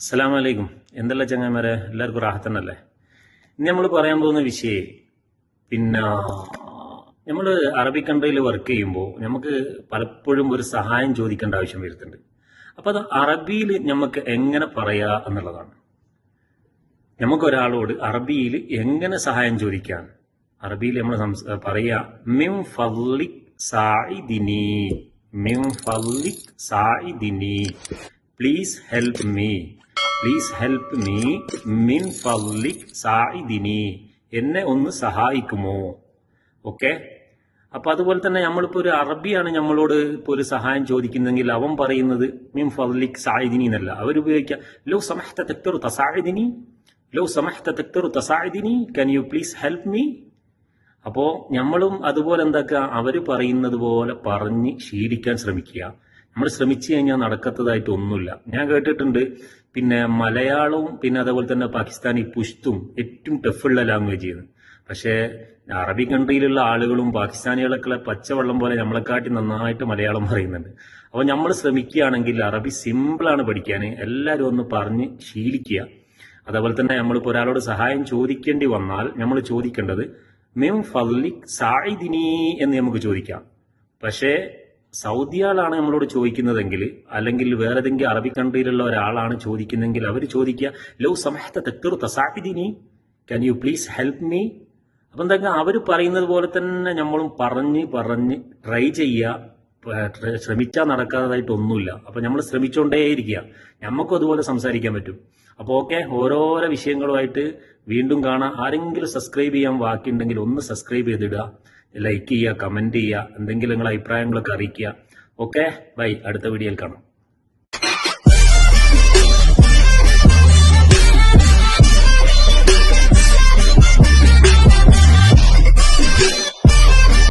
അസ്സലാം വലൈക്കും എന്തല്ല ചങ്ങന്മാരെ എല്ലാവർക്കും റാഹത്തന്നല്ലേ? ഇനി നമ്മൾ പറയാൻ പോകുന്ന വിഷയേ പിന്നെ നമ്മൾ അറബി കൺട്രിയിൽ വർക്ക് ചെയ്യുമ്പോൾ നമുക്ക് പലപ്പോഴും ഒരു സഹായം ചോദിക്കേണ്ട ആവശ്യം വരുന്നുണ്ട്. അപ്പോൾ അത് അറബിയിൽ നമുക്ക് എങ്ങനെ പറയാ എന്നുള്ളതാണ്. നമുക്ക് ഒരാളോട് അറബിയിൽ എങ്ങനെ സഹായം ചോദിക്കാൻ? അറബിയിൽ നമ്മൾ പറയാ മിം ഫലിക് സായിദിനി മിം ഫള്ളിക് സായിദിനി please help me. Please help me മിൻ ഫലിക് സായിദിനി എന്നെ ഒന്ന് സഹായിക്കുമോ? ഓക്കെ അപ്പൊ അതുപോലെ തന്നെ നമ്മളിപ്പോ ഒരു അറബിയാണ് നമ്മളോട് ഇപ്പൊ ഒരു സഹായം ചോദിക്കുന്നെങ്കിൽ അവൻ പറയുന്നത് മിൻ ഫലിക് സായിദിനി എന്നല്ല. അവരുപയോഗിക്കുക ലോ സമഹത്ത തെക്തറു തസായിദിനി? ലോ സമഹത്ത തെക്തറു തസായിദിനി? Can you please help me അപ്പോൾ നമ്മളും അതുപോലെ എന്താക്കുക അവർ പറയുന്നത് പോലെ പറഞ്ഞ് ശീലിക്കാൻ ശ്രമിക്കുക. നമ്മൾ ശ്രമിച്ചു കഴിഞ്ഞാൽ നടക്കത്തതായിട്ട് ഒന്നുമില്ല. ഞാൻ കേട്ടിട്ടുണ്ട് പിന്നെ മലയാളവും പിന്നെ അതേപോലെ തന്നെ പാകിസ്ഥാനി പുഷ്തും ഏറ്റവും ടഫുള്ള ലാംഗ്വേജ് ആണ്. പക്ഷേ അറബി കൺട്രിയിലുള്ള ആളുകളും പാകിസ്ഥാനികളൊക്കെ പച്ചവെള്ളം പോലെ നമ്മളെക്കാട്ടി നന്നായിട്ട് മലയാളം പറയുന്നുണ്ട്. അപ്പോൾ നമ്മൾ ശ്രമിക്കുകയാണെങ്കിൽ അറബി സിമ്പിളാണ് പഠിക്കാൻ എല്ലാവരും ഒന്ന് പറഞ്ഞ് ശീലിക്കുക. അതേപോലെ തന്നെ നമ്മളിപ്പോൾ ഒരാളോട് സഹായം ചോദിക്കേണ്ടി വന്നാൽ നമ്മൾ ചോദിക്കേണ്ടത് മിം ഫലിക് സായിദിനി എന്ന് നമുക്ക് ചോദിക്കാം. പക്ഷേ സൗദിയാളാണ് നമ്മളോട് ചോദിക്കുന്നതെങ്കിൽ അല്ലെങ്കിൽ വേറെ ഏതെങ്കിലും അറബി കൺട്രിയിലുള്ള ഒരാളാണ് ചോദിക്കുന്നതെങ്കിൽ അവർ ചോദിക്കുക ലോ സമഹത്ത തെക്കറു തസാഫിദിനി can you please help me അപ്പം എന്താ അവർ പറയുന്നത് പോലെ തന്നെ നമ്മളും പറഞ്ഞ് പറഞ്ഞ് ട്രൈ ചെയ്യുക. ശ്രമിച്ചാൽ നടക്കാതായിട്ടൊന്നുമില്ല അപ്പൊ നമ്മൾ ശ്രമിച്ചുകൊണ്ടേയിരിക്കുക നമുക്കും അതുപോലെ സംസാരിക്കാൻ പറ്റും. അപ്പോൾ ഓക്കെ ഓരോരോ വിഷയങ്ങളുമായിട്ട് വീണ്ടും കാണാം. ആരെങ്കിലും സബ്സ്ക്രൈബ് ചെയ്യാൻ ബാക്കിയുണ്ടെങ്കിൽ ഒന്ന് സബ്സ്ക്രൈബ് ചെയ്തിടുക. ലൈക്ക് ചെയ്യുക കമന്റ് ചെയ്യുക എന്തെങ്കിലും നിങ്ങളുടെ അഭിപ്രായങ്ങളൊക്കെ അറിയിക്കുക ഓക്കെ ബൈ. അടുത്ത വീഡിയോയിൽ കാണാം.